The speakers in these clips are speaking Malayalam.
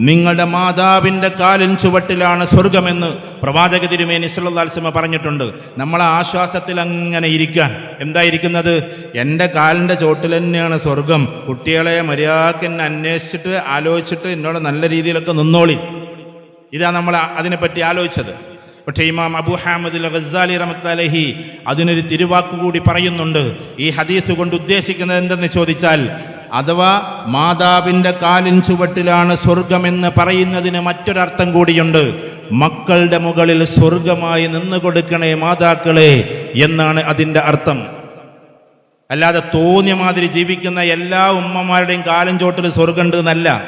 നിങ്ങളുടെ മാതാവിന്റെ കാലിൻ ചുവട്ടിലാണ് സ്വർഗമെന്ന് പ്രവാചക തിരുമേനി സല്ലാസ്മ പറഞ്ഞിട്ടുണ്ട്. നമ്മളെ ആശ്വാസത്തിൽ അങ്ങനെ ഇരിക്കാൻ. എന്തായിരിക്കുന്നത് എന്റെ കാലിന്റെ ചോട്ടിൽ തന്നെയാണ് സ്വർഗം. കുട്ടികളെ മര്യാദയ്ക്ക് എന്നെ അന്വേഷിച്ചിട്ട് ആലോചിച്ചിട്ട് എന്നോട് നല്ല രീതിയിലൊക്കെ നിന്നോളി. ഇതാ നമ്മൾ അതിനെപ്പറ്റി ആലോചിച്ചത്. പക്ഷേ ഇമാം അബു ഹാമദ് ഗസാലി റഹ്മത്തലഹി അതിനൊരു തിരുവാക്ക് കൂടി പറയുന്നുണ്ട്. ഈ ഹദീസ് കൊണ്ട് ഉദ്ദേശിക്കുന്നത് എന്തെന്ന് ചോദിച്ചാൽ അഥവാ മാതാവിന്റെ കാലിൻ ചുവട്ടിലാണ് സ്വർഗമെന്ന് പറയുന്നതിന് മറ്റൊരർത്ഥം കൂടിയുണ്ട്. മക്കളുടെ മുകളിൽ സ്വർഗമായി നിന്ന് കൊടുക്കണേ മാതാക്കളെ എന്നാണ് അതിന്റെ അർത്ഥം. അല്ലാതെ തോന്നിയ മാതിരി ജീവിക്കുന്ന എല്ലാ ഉമ്മമാരുടെയും കാലം ചോട്ടിൽ സ്വർഗമുണ്ട് എന്നല്ല.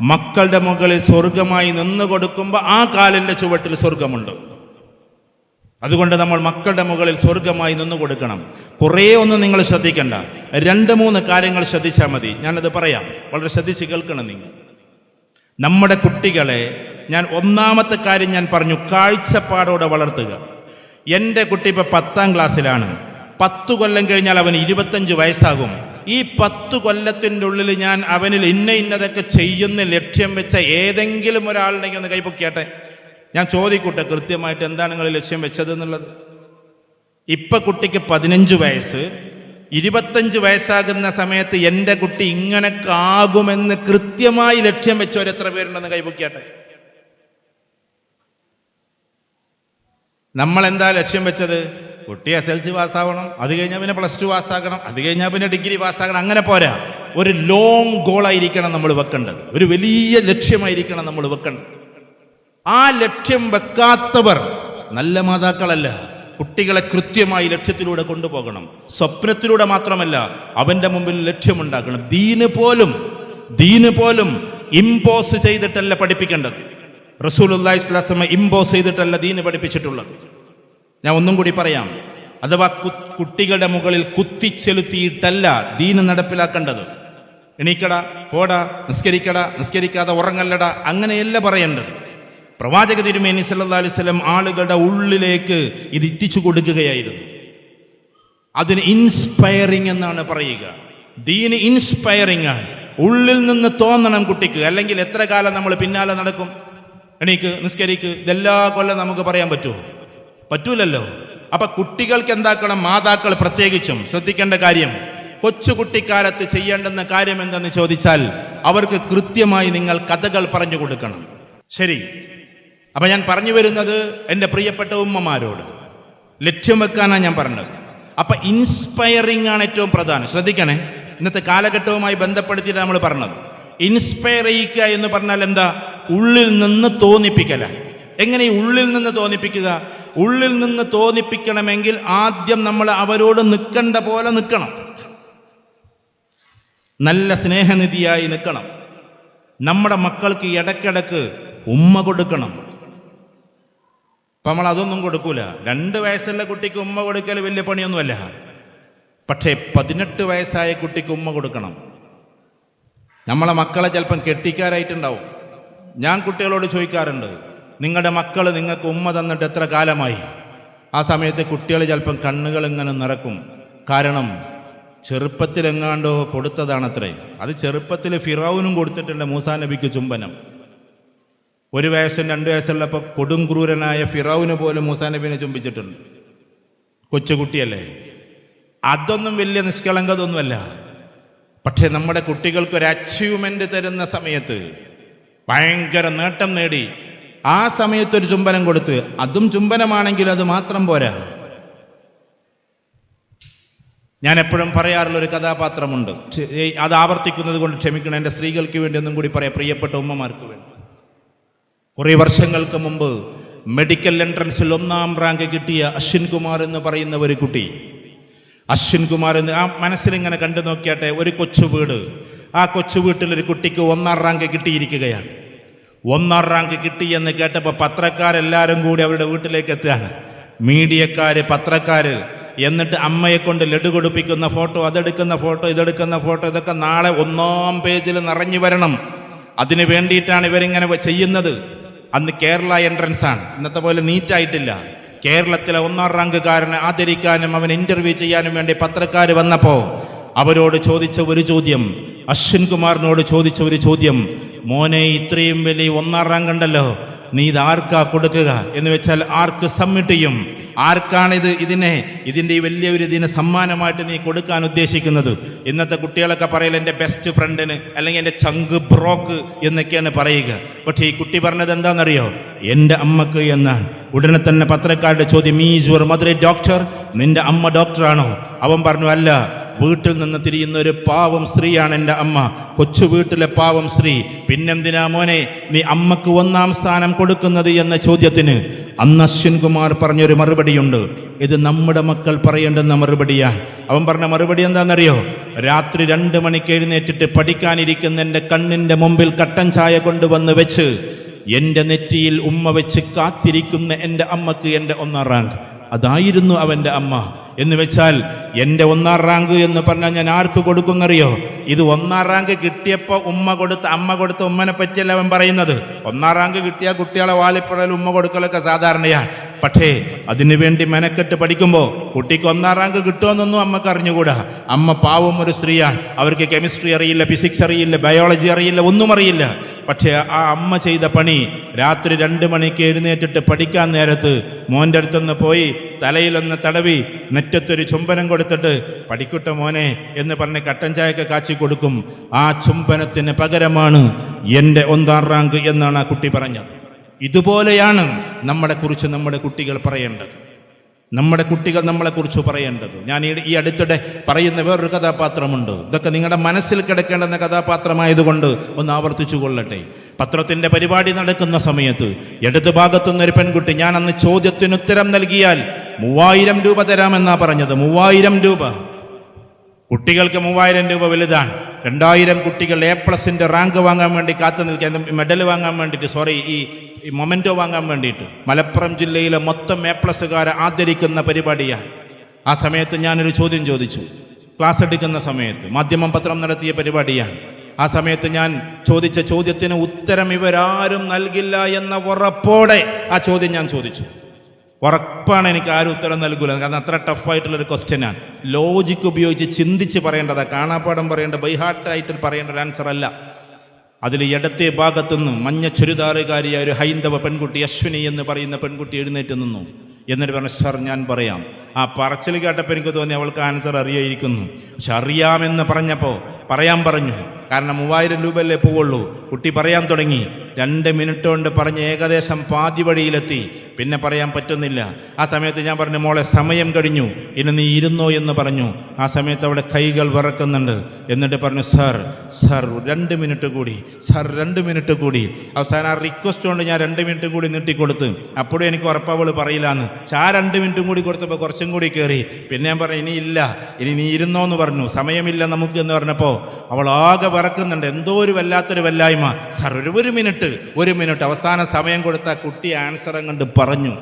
മക്കളുടെ മുകളിൽ സ്വർഗമായി നിന്ന് കൊടുക്കുമ്പോൾ ആ കാലിന്റെ ചുവട്ടിൽ സ്വർഗമുണ്ട്. അതുകൊണ്ട് നമ്മൾ മക്കളുടെ മുകളിൽ സ്വർഗമായി നിന്നു കൊടുക്കണം. കുറേ ഒന്നും നിങ്ങൾ ശ്രദ്ധിക്കണ്ട. രണ്ട് മൂന്ന് കാര്യങ്ങൾ ശ്രദ്ധിച്ചാൽ മതി. ഞാനത് പറയാം. വളരെ ശ്രദ്ധിച്ച് കേൾക്കണം നിങ്ങൾ. നമ്മുടെ കുട്ടികളെ ഞാൻ ഒന്നാമത്തെ കാര്യം ഞാൻ പറഞ്ഞു കാഴ്ചപ്പാടോടെ വളർത്തുക. എന്റെ കുട്ടി ഇപ്പം പത്താം ക്ലാസ്സിലാണ്. പത്ത് കൊല്ലം കഴിഞ്ഞാൽ അവന് ഇരുപത്തഞ്ച് വയസ്സാകും. ഈ പത്ത് കൊല്ലത്തിന്റെ ഉള്ളിൽ ഞാൻ അവനിൽ ഇന്ന ഇന്നതൊക്കെ ചെയ്യുന്ന ലക്ഷ്യം വെച്ച ഏതെങ്കിലും ഒരാളുണ്ടെങ്കിൽ ഒന്ന് കൈപ്പൊക്കിയാട്ടെ ഞാൻ ചോദിക്കൂട്ടെ കൃത്യമായിട്ട് എന്താണ് നിങ്ങൾ ലക്ഷ്യം വെച്ചത് എന്നുള്ളത്? ഇപ്പൊ കുട്ടിക്ക് പതിനഞ്ച് വയസ്സ് ഇരുപത്തഞ്ച് വയസ്സാകുന്ന സമയത്ത് എന്റെ കുട്ടി ഇങ്ങനൊക്കെ ആകുമെന്ന് കൃത്യമായി ലക്ഷ്യം വെച്ചവർ എത്ര പേരുണ്ടെന്ന് കൈപൊക്കിയാട്ടെ? നമ്മൾ എന്താ ലക്ഷ്യം വെച്ചത്? കുട്ടി എസ് എൽ സി പാസ്സാവണം അത് കഴിഞ്ഞാൽ പിന്നെ പ്ലസ് ടു പാസ്സാക്കണം അത് കഴിഞ്ഞാൽ പിന്നെ ഡിഗ്രി പാസ്സാക്കണം അങ്ങനെ പോരാ. ഒരു ലോങ് ഗോളായിരിക്കണം നമ്മൾ വെക്കേണ്ടത്. ഒരു വലിയ ലക്ഷ്യമായിരിക്കണം നമ്മൾ വെക്കേണ്ടത്. ആ ലക്ഷ്യം വെക്കാത്തവർ നല്ല മാതാക്കളല്ല. കുട്ടികളെ കൃത്യമായി ലക്ഷ്യത്തിലൂടെ കൊണ്ടുപോകണം. സ്വപ്നത്തിലൂടെ മാത്രമല്ല അവന്റെ മുമ്പിൽ ലക്ഷ്യമുണ്ടാക്കണം ദീന് പോലും ദീന് പോലും ഇമ്പോസ് ചെയ്തിട്ടല്ല പഠിപ്പിക്കേണ്ടത്. റസൂൽ അള്ളാഹിസ്ലാസമ ഇമ്പോസ് ചെയ്തിട്ടല്ല ദീന് പഠിപ്പിച്ചിട്ടുള്ളത്. ഞാൻ ഒന്നും കൂടി പറയാം. അഥവാ കുട്ടികളുടെ മുകളിൽ കുത്തിച്ചെലുത്തിയിട്ടല്ല ദീന് നടപ്പിലാക്കേണ്ടത്. എണീക്കട പോടാ നിസ്കരിക്കട നിസ്കരിക്കാതെ ഉറങ്ങല്ലട അങ്ങനെയല്ല പറയേണ്ടത്. പ്രവാചക തിരുമേനി സല്ലാ അലൈഹി വസല്ലം ആളുകളുടെ ഉള്ളിലേക്ക് ഇത് എത്തിച്ചു കൊടുക്കുകയായിരുന്നു. അതിന് ഇൻസ്പയറിംഗ് എന്നാണ് പറയുക. ദീന് ഇൻസ്പയറിംഗ് ആണ്. ഉള്ളിൽ നിന്ന് തോന്നണം കുട്ടിക്ക്. അല്ലെങ്കിൽ എത്ര കാലം നമ്മൾ പിന്നാലെ നടക്കും? എണീക്ക് നിസ്കരിക്ക്. ഇതെല്ലാ കൊല്ലം നമുക്ക് പറയാൻ പറ്റുമോ? പറ്റൂലല്ലോ. അപ്പൊ കുട്ടികൾക്ക് എന്താക്കണം? മാതാക്കൾ പ്രത്യേകിച്ചും ശ്രദ്ധിക്കേണ്ട കാര്യം കൊച്ചു കുട്ടിക്കാലത്ത് ചെയ്യേണ്ടുന്ന കാര്യം എന്തെന്ന് ചോദിച്ചാൽ അവർക്ക് കൃത്യമായി നിങ്ങൾ കഥകൾ പറഞ്ഞു കൊടുക്കണം. ശരി. അപ്പൊ ഞാൻ പറഞ്ഞു വരുന്നത് എന്റെ പ്രിയപ്പെട്ട ഉമ്മമാരോട്. ലക്ഷ്യം വെക്കാനാണ് ഞാൻ പറഞ്ഞത്. അപ്പൊ ഇൻസ്പയറിംഗ് ആണ് ഏറ്റവും പ്രധാനം. ശ്രദ്ധിക്കണേ. ഇന്നത്തെ കാലഘട്ടവുമായി ബന്ധപ്പെടുത്തിയിട്ട് നമ്മൾ പറഞ്ഞത്. ഇൻസ്പയർ ചെയ്യിക്കുക എന്ന് പറഞ്ഞാൽ എന്താ? ഉള്ളിൽ നിന്ന് തോന്നിപ്പിക്കല. എങ്ങനെ ഉള്ളിൽ നിന്ന് തോന്നിപ്പിക്കുക? ഉള്ളിൽ നിന്ന് തോന്നിപ്പിക്കണമെങ്കിൽ ആദ്യം നമ്മൾ അവരോട് നിൽക്കേണ്ട പോലെ നിൽക്കണം. നല്ല സ്നേഹനിധിയായി നിൽക്കണം. നമ്മുടെ മക്കൾക്ക് ഇടയ്ക്കിടക്ക് ഉമ്മ കൊടുക്കണം. അപ്പൊ നമ്മൾ അതൊന്നും കൊടുക്കൂല. രണ്ട് വയസ്സുള്ള കുട്ടിക്ക് ഉമ്മ കൊടുക്കൽ വലിയ പണിയൊന്നുമല്ല. പക്ഷേ പതിനെട്ട് വയസ്സായ കുട്ടിക്ക് ഉമ്മ കൊടുക്കണം. നമ്മളെ മക്കളെ ചിലപ്പം കെട്ടിക്കാരായിട്ടുണ്ടാവും. ഞാൻ കുട്ടികളോട് ചോദിക്കാറുണ്ട് നിങ്ങളുടെ മക്കൾ നിങ്ങൾക്ക് ഉമ്മ തന്നിട്ട് എത്ര കാലമായി? ആ സമയത്ത് കുട്ടികൾ ചിലപ്പം കണ്ണുകൾ ഇങ്ങനെ നിറക്കും. കാരണം ചെറുപ്പത്തിൽ ചെറുപ്പത്തിലെങ്ങാണ്ടോ കൊടുത്തതാണത്രേ. അത് ചെറുപ്പത്തിൽ ഫിറൌനും കൊടുത്തിട്ടുണ്ട് മൂസാ നബിക്ക് ചുംബനം. ഒരു വയസ്സും രണ്ട് വയസ്സുള്ളപ്പോൾ കൊടുംക്രൂരനായ ഫിറാവിന് പോലും മൂസാ നബിനെ ചുംബിച്ചിട്ടുണ്ട്. കൊച്ചുകുട്ടിയല്ലേ? അതൊന്നും വലിയ നിഷ്കളങ്കതൊന്നുമല്ല. പക്ഷെ നമ്മുടെ കുട്ടികൾക്ക് ഒരു അച്ചീവ്മെന്റ് തരുന്ന സമയത്ത് ഭയങ്കര നേട്ടം നേടി ആ സമയത്ത് ഒരു ചുംബനം കൊടുത്ത് അതും ചുംബനമാണെങ്കിൽ അത് മാത്രം പോരാ. ഞാൻ എപ്പോഴും പറയാറുള്ള ഒരു കഥാപാത്രമുണ്ട്. അത് ആവർത്തിക്കുന്നത് കൊണ്ട് ക്ഷമിക്കണം. എന്റെ സ്ത്രീകൾക്ക് വേണ്ടി ഒന്നും കൂടി പറയാം. പ്രിയപ്പെട്ട ഉമ്മമാർക്ക് കുറേ വർഷങ്ങൾക്ക് മുമ്പ് മെഡിക്കൽ എൻട്രൻസിൽ ഒന്നാം റാങ്ക് കിട്ടിയ അശ്വിൻ കുമാർ എന്ന് പറയുന്ന ഒരു കുട്ടി. അശ്വിൻ കുമാർ എന്ന് ആ മനസ്സിലിങ്ങനെ കണ്ടു നോക്കിയാട്ടെ ഒരു കൊച്ചു വീട്. ആ കൊച്ചു വീട്ടിൽ ഒരു കുട്ടിക്ക് ഒന്നാം റാങ്ക് കിട്ടിയിരിക്കുകയാണ്. ഒന്നാം റാങ്ക് കിട്ടി എന്ന് കേട്ടപ്പോൾ പത്രക്കാരെല്ലാവരും കൂടി അവരുടെ വീട്ടിലേക്ക് എത്തുകയാണ്. മീഡിയക്കാര് പത്രക്കാർ എന്നിട്ട് അമ്മയെ കൊണ്ട് ലഡു കൊടുപ്പിക്കുന്ന ഫോട്ടോ അതെടുക്കുന്ന ഫോട്ടോ ഇതെടുക്കുന്ന ഫോട്ടോ ഇതൊക്കെ നാളെ ഒന്നാം പേജിൽ നിറഞ്ഞു വരണം. അതിന് വേണ്ടിയിട്ടാണ് ഇവരിങ്ങനെ ചെയ്യുന്നത്. അന്ന് കേരള എൻട്രൻസ് ആണ്. ഇന്നത്തെ പോലെ നീറ്റായിട്ടില്ല കേരളത്തിലെ ഒന്നാം റാങ്ക് റാങ്കുകാരനെ ആദരിക്കാനും അവൻ ഇന്റർവ്യൂ ചെയ്യാനും വേണ്ടി പത്രക്കാർ വന്നപ്പോൾ അവരോട് ചോദിച്ച ഒരു ചോദ്യം അശ്വിൻ കുമാറിനോട് ചോദിച്ച ഒരു ചോദ്യം മോനെ ഇത്രയും വലിയ ഒന്നാം റാങ്ക് ഉണ്ടല്ലോ നീ ഇത് ആർക്കാ കൊടുക്കുക? എന്ന് വെച്ചാൽ ആർക്ക് സബ്മിറ്റ് ചെയ്യും ആർക്കാണിത് ഇതിനെ ഇതിന്റെ ഈ വലിയ ഒരു ഇതിന് സമ്മാനമായിട്ട് നീ കൊടുക്കാൻ ഉദ്ദേശിക്കുന്നത്? ഇന്നത്തെ കുട്ടികളൊക്കെ പറയൽ എന്റെ ബെസ്റ്റ് ഫ്രണ്ടിന് അല്ലെങ്കിൽ എന്റെ ചങ്ക് ബ്രോക്ക് എന്നൊക്കെയാണ് പറയുക. പക്ഷേ ഈ കുട്ടി പറഞ്ഞത് എന്താണെന്നറിയോ? എന്റെ അമ്മയ്ക്ക് എന്നാണ്. ഉടനെ തന്നെ പത്രക്കാരുടെ ചോദ്യം മീ യുവർ മദർ ഡോക്ടർ നിന്റെ അമ്മ ഡോക്ടറാണോ അവൻ പറഞ്ഞു അല്ല. വീട്ടിൽ നിന്ന് തിരിയുന്ന ഒരു പാവം സ്ത്രീയാണ് എന്റെ അമ്മ. കൊച്ചു വീട്ടിലെ പാവം സ്ത്രീ. പിന്നെന്തിനാ മോനെ നീ അമ്മയ്ക്ക് ഒന്നാം സ്ഥാനം കൊടുക്കുന്നത് എന്ന ചോദ്യത്തിന് അന്ന് അശ്വിൻ കുമാർ പറഞ്ഞൊരു മറുപടിയുണ്ട്. ഇത് നമ്മുടെ മക്കൾ പറയേണ്ടുന്ന മറുപടിയാണ് അവൻ പറഞ്ഞ മറുപടി എന്താണെന്നറിയോ? രാത്രി രണ്ട് മണിക്ക് എഴുന്നേറ്റിട്ട് പഠിക്കാനിരിക്കുന്ന എന്റെ കണ്ണിന്റെ മുമ്പിൽ കട്ടൻ ചായ കൊണ്ടുവന്ന് വെച്ച് എന്റെ നെറ്റിയിൽ ഉമ്മ വെച്ച് കാത്തിരിക്കുന്ന എന്റെ അമ്മയ്ക്ക് എന്റെ ഒന്നാം റാങ്ക്. അതായിരുന്നു അവന്റെ അമ്മ. എന്ന് വെച്ചാൽ എന്റെ ഒന്നാം റാങ്ക് എന്ന് പറഞ്ഞാൽ ഞാൻ ആർക്ക് കൊടുക്കുന്നറിയോ ഇത് ഒന്നാം റാങ്ക് കിട്ടിയപ്പോൾ ഉമ്മ കൊടുത്ത അമ്മ കൊടുത്ത ഉമ്മനെ പറ്റിയല്ല അവൻ പറയുന്നത്. ഒന്നാം റാങ്ക് കിട്ടിയ കുട്ടികളെ വാലിപ്പുഴയിൽ ഉമ്മ കൊടുക്കലൊക്കെ സാധാരണയാണ് പക്ഷേ അതിനുവേണ്ടി മെനക്കെട്ട് പഠിക്കുമ്പോൾ കുട്ടിക്ക് ഒന്നാം റാങ്ക് കിട്ടുമെന്നൊന്നും അമ്മയ്ക്ക് അറിഞ്ഞുകൂടാ. അമ്മ പാവം ഒരു സ്ത്രീയാണ്. അവർക്ക് കെമിസ്ട്രി അറിയില്ല ഫിസിക്സ് അറിയില്ല ബയോളജി അറിയില്ല ഒന്നും അറിയില്ല. പക്ഷേ ആ അമ്മ ചെയ്ത പണി രാത്രി രണ്ട് മണിക്ക് എഴുന്നേറ്റിട്ട് പഠിക്കാൻ നേരത്ത് മോന്റെ അടുത്തൊന്ന് പോയി തലയിലൊന്ന് തടവി നെറ്റത്തൊരു ചുംബനം കൊടുത്തിട്ട് പഠിക്കുട്ട മോനെ എന്ന് പറഞ്ഞ് കട്ടൻ ചായക്ക് കാച്ചി കൊടുക്കും. ആ ചുംബനത്തിന് പകരമാണ് എന്റെ ഒന്നാം റാങ്ക് എന്നാണ് ആ കുട്ടി പറഞ്ഞത്. ഇതുപോലെയാണ് നമ്മളെ കുറിച്ച് നമ്മുടെ കുട്ടികൾ പറയേണ്ടത്. നമ്മുടെ കുട്ടികൾ നമ്മളെക്കുറിച്ച് പറയേണ്ടത്. ഞാൻ ഈ അടുത്തിടെ പറയുന്ന വേറൊരു കഥാപാത്രമുണ്ട്. ഇതൊക്കെ നിങ്ങളുടെ മനസ്സിൽ കിടക്കേണ്ടുന്ന കഥാപാത്രമായതുകൊണ്ട് ഒന്ന് ആവർത്തിച്ചു കൊള്ളട്ടെ. പത്രത്തിന്റെ പരിപാടി നടക്കുന്ന സമയത്ത് ഇടതു ഭാഗത്തുനിന്ന് ഒരു പെൺകുട്ടി ഞാൻ അന്ന് ചോദ്യത്തിന് ഉത്തരം നൽകിയാൽ മൂവായിരം രൂപ തരാമെന്നാ പറഞ്ഞത്. മൂവായിരം രൂപ. കുട്ടികൾക്ക് മൂവായിരം രൂപ വലുതാണ്. രണ്ടായിരം കുട്ടികൾ എ പ്ലസിന്റെ റാങ്ക് വാങ്ങാൻ വേണ്ടി കാത്തു നിൽക്കാൻ മെഡൽ വാങ്ങാൻ വേണ്ടിയിട്ട് സോറി ഈ ഈ മൊമെന്റോ വാങ്ങാൻ വേണ്ടിയിട്ട്. മലപ്പുറം ജില്ലയിലെ മൊത്തം എ പ്ലസ്സുകാരെ ആദരിക്കുന്ന പരിപാടിയാണ്. ആ സമയത്ത് ഞാനൊരു ചോദ്യം ചോദിച്ചു. ക്ലാസ് എടുക്കുന്ന സമയത്ത് മാധ്യമം പത്രം നടത്തിയ പരിപാടിയാണ്. ആ സമയത്ത് ഞാൻ ചോദിച്ച ചോദ്യത്തിന് ഉത്തരം ഇവരാരും നൽകില്ല എന്ന ഉറപ്പോടെ ആ ചോദ്യം ഞാൻ ചോദിച്ചു. ഉറപ്പാണ് എനിക്ക് ആരും ഉത്തരം നൽകൂല. കാരണം അത്ര ടഫായിട്ടുള്ള ഒരു ക്വസ്റ്റ്യനാണ് ലോജിക്ക് ഉപയോഗിച്ച് ചിന്തിച്ച് പറയേണ്ടതാണ് കാണാപ്പാടം പറയേണ്ട ബൈഹാർട്ടായിട്ട് പറയേണ്ട ഒരു ആൻസർ അല്ല. അതിൽ ഇടത്തെ ഭാഗത്തുനിന്ന് മഞ്ഞ ചുരിദാറുകാരിയായ ഒരു ഹൈന്ദവ പെൺകുട്ടി അശ്വിനി എന്ന് പറയുന്ന പെൺകുട്ടി എഴുന്നേറ്റ് നിന്നു. എന്നിട്ട് പറഞ്ഞു സാർ ഞാൻ പറയാം. ആ പറച്ചിൽ കേട്ടപ്പോൾ എനിക്ക് തോന്നി അവൾക്ക് ആൻസർ അറിയായിരിക്കുന്നു. പക്ഷെ അറിയാമെന്ന് പറഞ്ഞപ്പോൾ പറയാൻ പറഞ്ഞു. കാരണം മൂവായിരം രൂപയല്ലേ പോവുള്ളൂ. കുട്ടി പറയാൻ തുടങ്ങി. രണ്ട് മിനിറ്റ് കൊണ്ട് പറഞ്ഞ് ഏകദേശം പാതി വഴിയിലെത്തി പിന്നെ പറയാൻ പറ്റുന്നില്ല. ആ സമയത്ത് ഞാൻ പറഞ്ഞു മോളെ സമയം കഴിഞ്ഞു. ഇനി നീ ഇരുന്നോ എന്ന് പറഞ്ഞു. ആ സമയത്ത് അവിടെ കൈകൾ വിറക്കുന്നുണ്ട്. എന്നിട്ട് പറഞ്ഞു സർ സർ രണ്ട് മിനിറ്റ് കൂടി. സർ രണ്ട് മിനിറ്റ് കൂടി. അവസാനം ആ റിക്വസ്റ്റ് കൊണ്ട് ഞാൻ രണ്ട് മിനിറ്റ് കൂടി നീട്ടിക്കൊടുത്ത്. അപ്പോഴും എനിക്ക് ഉറപ്പവൾ പറയില്ലാന്ന്. പക്ഷെ ആ രണ്ട് മിനിറ്റും കൂടി കൊടുത്തപ്പോൾ കുറച്ചും കൂടി കയറി പിന്നെ ഞാൻ പറഞ്ഞു ഇനി ഇല്ല. ഇനി നീ ഇരുന്നോ എന്ന് പറഞ്ഞു. സമയമില്ല നമുക്ക് എന്ന് പറഞ്ഞപ്പോൾ അവൾ ആകെ വിറക്കുന്നുണ്ട്. എന്തോ ഒരു വല്ലാത്തൊരു വല്ലായ്മ. സാർ ഒരു ഒരു മിനിറ്റ് ഒരു മിനിറ്റ്. അവസാന സമയം കൊടുത്ത കുട്ടി ആൻസർ അങ്ങോട്ട് പറഞ്ഞു.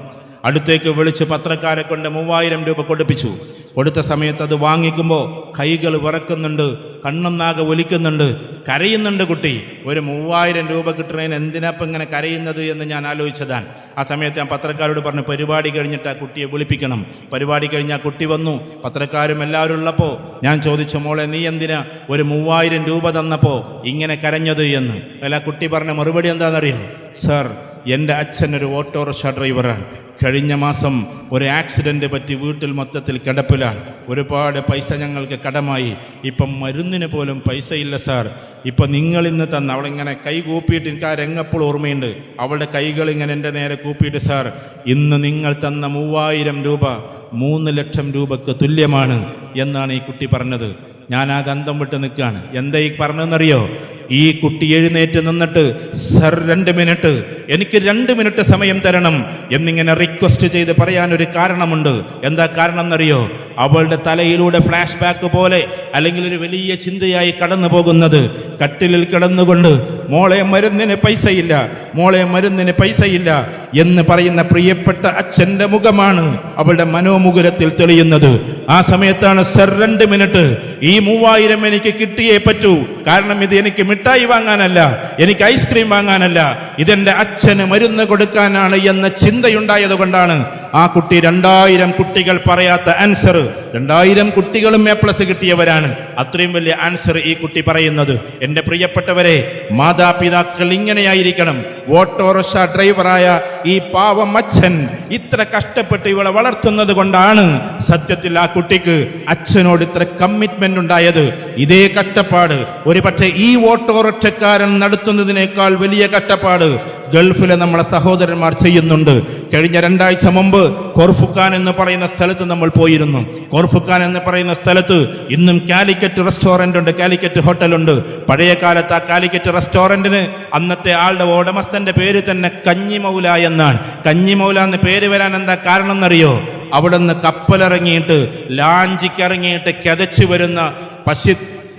അടുത്തേക്ക് വിളിച്ച് പത്രക്കാരെ കൊണ്ട് മൂവായിരം രൂപ കൊടുപ്പിച്ചു. കൊടുത്ത സമയത്ത് അത് വാങ്ങിക്കുമ്പോൾ കൈകൾ വിറക്കുന്നുണ്ട് കണ്ണൊന്നാകെ ഒലിക്കുന്നുണ്ട് കരയുന്നുണ്ട് കുട്ടി. ഒരു മൂവായിരം രൂപ കിട്ടുന്നതിന് എന്തിനാപ്പം ഇങ്ങനെ കരയുന്നത് എന്ന് ഞാൻ ആലോചിച്ചതാണ്. ആ സമയത്ത് ഞാൻ പത്രക്കാരോട് പറഞ്ഞു പരിപാടി കഴിഞ്ഞിട്ട് ആ കുട്ടിയെ വിളിപ്പിക്കണം. പരിപാടി കഴിഞ്ഞ് ആ കുട്ടി വന്നു. പത്രക്കാരും എല്ലാവരും ഉള്ളപ്പോൾ ഞാൻ ചോദിച്ചു മോളെ നീ എന്തിനാ ഒരു മൂവായിരം രൂപ തന്നപ്പോൾ ഇങ്ങനെ കരഞ്ഞത് എന്ന്? അല്ല കുട്ടി പറഞ്ഞ മറുപടി എന്താണെന്നറിയോ? സർ എന്റെ അച്ഛൻ ഒരു ഓട്ടോറിക്ഷ ഡ്രൈവറാണ്. കഴിഞ്ഞ മാസം ഒരു ആക്സിഡന്റ് പറ്റി വീട്ടിൽ മൊത്തത്തിൽ കിടപ്പിലാണ്. ഒരുപാട് പൈസ ഞങ്ങൾക്ക് കടമായി. ഇപ്പം മരുന്നിന് പോലും പൈസയില്ല സാർ. ഇപ്പം നിങ്ങൾ ഇന്ന് തന്ന അവളിങ്ങനെ കൈ കൂപ്പിയിട്ട് എനിക്ക് ആ രംഗപ്പോൾ ഓർമ്മയുണ്ട്. അവളുടെ കൈകൾ ഇങ്ങനെ എന്റെ നേരെ കൂപ്പിയിട്ട് സാർ. ഇന്ന് നിങ്ങൾ തന്ന മൂവായിരം രൂപ മൂന്ന് ലക്ഷം രൂപക്ക് തുല്യമാണ് എന്നാണ് ഈ കുട്ടി പറഞ്ഞത്. ഞാൻ ആ ഗന്ധം വിട്ട് നിൽക്കുകയാണ്. എന്താ ഈ പറഞ്ഞതെന്നറിയോ? ഈ കുട്ടി എഴുന്നേറ്റ് നിന്നിട്ട് സർ രണ്ട് മിനിറ്റ്. എനിക്ക് രണ്ട് മിനിറ്റ് സമയം തരണം. എന്നിങ്ങനെ റിക്വസ്റ്റ് ചെയ്ത് ഒരു കാരണമുണ്ട്. എന്താ കാരണം എന്നറിയോ അവളുടെ തലയിലൂടെ ഫ്ലാഷ് ബാക്ക് പോലെ അല്ലെങ്കിൽ ഒരു വലിയ ചിന്തയായി കടന്നു പോകുന്നത് കട്ടിലിൽ കിടന്നുകൊണ്ട് മോളെ മരുന്നിന് പൈസയില്ല. മോളെ മരുന്നിന് പൈസയില്ല. എന്ന് പറയുന്ന പ്രിയപ്പെട്ട അച്ഛന്റെ മുഖമാണ് അവളുടെ മനോമുകുരത്തിൽ തെളിയുന്നത്. ആ സമയത്താണ് സർ രണ്ട് മിനിറ്റ്. ഈ മൂവായിരം എനിക്ക് കിട്ടിയേ പറ്റൂ. കാരണം ഇത് എനിക്ക് മിഠായി വാങ്ങാനല്ല എനിക്ക് ഐസ്ക്രീം വാങ്ങാനല്ല. ഇതെന്റെ അച്ഛന് മരുന്ന് കൊടുക്കാനാണ് എന്ന ചിന്തയുണ്ടായത് കൊണ്ടാണ് ആ കുട്ടി രണ്ടായിരം കുട്ടികൾ പറയാത്ത ആൻസർ രണ്ടായിരം കുട്ടികളും എ പ്ലസ് കിട്ടിയവരാണ്. അത്രയും വലിയ ആൻസർ ഈ കുട്ടി പറയുന്നത്. എന്റെ പ്രിയപ്പെട്ടവരെ മാതാപിതാക്കൾ ഇങ്ങനെയായിരിക്കണം. ഓട്ടോറിക്ഷ ഡ്രൈവറായ ഈ പാവം അച്ഛൻ ഇത്ര കഷ്ടപ്പെട്ട് ഇവളെ വളർത്തുന്നത് കൊണ്ടാണ് സത്യത്തിൽ ആ കുട്ടിക്ക് അച്ഛനോട് ഇത്ര കമ്മിറ്റ്മെന്റ് ഉണ്ടായത്? ഇതേ കഷ്ടപ്പാട്. ഒരു പക്ഷേ ഈ ഓട്ടോറിക്ഷക്കാരൻ നടത്തുന്നതിനേക്കാൾ വലിയ കഷ്ടപ്പാട് ഗൾഫിലെ നമ്മളെ സഹോദരന്മാർ ചെയ്യുന്നുണ്ട്. കഴിഞ്ഞ രണ്ടാഴ്ച മുമ്പ് കോർഫുക്കാൻ എന്ന് പറയുന്ന സ്ഥലത്ത് നമ്മൾ പോയിരുന്നു. കോർഫുക്കാൻ എന്ന് പറയുന്ന സ്ഥലത്ത് ഇന്നും കാലിക്കറ്റ് റെസ്റ്റോറന്റ് ഉണ്ട് കാലിക്കറ്റ് ഹോട്ടലുണ്ട്. പഴയ കാലത്ത് ആ കാലിക്കറ്റ് റെസ്റ്റോറന്റിന് അന്നത്തെ ആളുടെ ഉടമസ്ഥന്റെ പേര് തന്നെ കഞ്ഞിമൗല എന്നാണ്. കഞ്ഞിമൗല എന്ന് പേര് വരാൻ എന്താ കാരണം എന്നറിയോ അവിടെ നിന്ന് കപ്പലിറങ്ങിയിട്ട് ലാഞ്ചിക്കിറങ്ങിയിട്ട് കിതച്ചു വരുന്ന പശി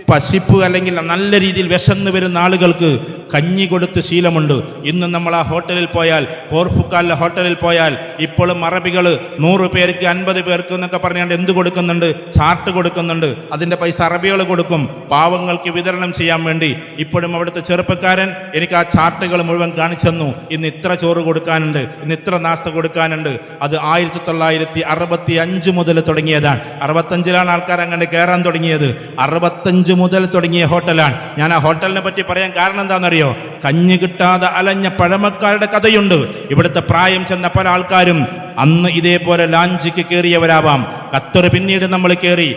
പശിപ്പ് അല്ലെങ്കിൽ നല്ല രീതിയിൽ വിശന്ന് വരുന്ന ആളുകൾക്ക് കഞ്ഞി കൊടുത്ത് ശീലമുണ്ട്. ഇന്ന് നമ്മൾ ആ ഹോട്ടലിൽ പോയാൽ കോർഫുക്കാലിലെ ഹോട്ടലിൽ പോയാൽ ഇപ്പോഴും അറബികൾ നൂറ് പേർക്ക് അൻപത് പേർക്ക് എന്നൊക്കെ പറഞ്ഞുകൊണ്ട് എന്ത് കൊടുക്കുന്നുണ്ട്? ചാർട്ട് കൊടുക്കുന്നുണ്ട്. അതിന്റെ പൈസ അറബികൾ കൊടുക്കും. പാവങ്ങൾക്ക് വിതരണം ചെയ്യാൻ വേണ്ടി. ഇപ്പോഴും അവിടുത്തെ ചെറുപ്പക്കാരൻ എനിക്ക് ആ ചാർട്ടുകൾ മുഴുവൻ കാണിച്ചെന്നു ഇന്ന് ഇത്ര ചോറ് കൊടുക്കാനുണ്ട്. ഇന്ന് ഇത്ര നാസ്ത കൊടുക്കാനുണ്ട്. അത് ആയിരത്തി തൊള്ളായിരത്തി അറുപത്തി അഞ്ച് മുതൽ തുടങ്ങിയതാണ്. അറുപത്തഞ്ചിലാണ് ആൾക്കാർ അങ്ങനെ കയറാൻ തുടങ്ങിയത്. അറുപത്തഞ്ച് മുതൽ തുടങ്ങിയ ഹോട്ടലാണ്. ഞാൻ ആ ഹോട്ടലിനെ പറ്റി പറയാൻ കാരണം എന്താണെന്നറിയോ? കഞ്ഞി കിട്ടാതെ അലഞ്ഞ പഴമക്കാരുടെ കഥയുണ്ട്. ഇവിടുത്തെ പ്രായം ചെന്ന പല ആൾക്കാരും അന്ന് ഇതേപോലെ ലാഞ്ചിക്ക് കയറിയവരാവാം. ഖത്തർ പിന്നീട് നമ്മൾ കയറി.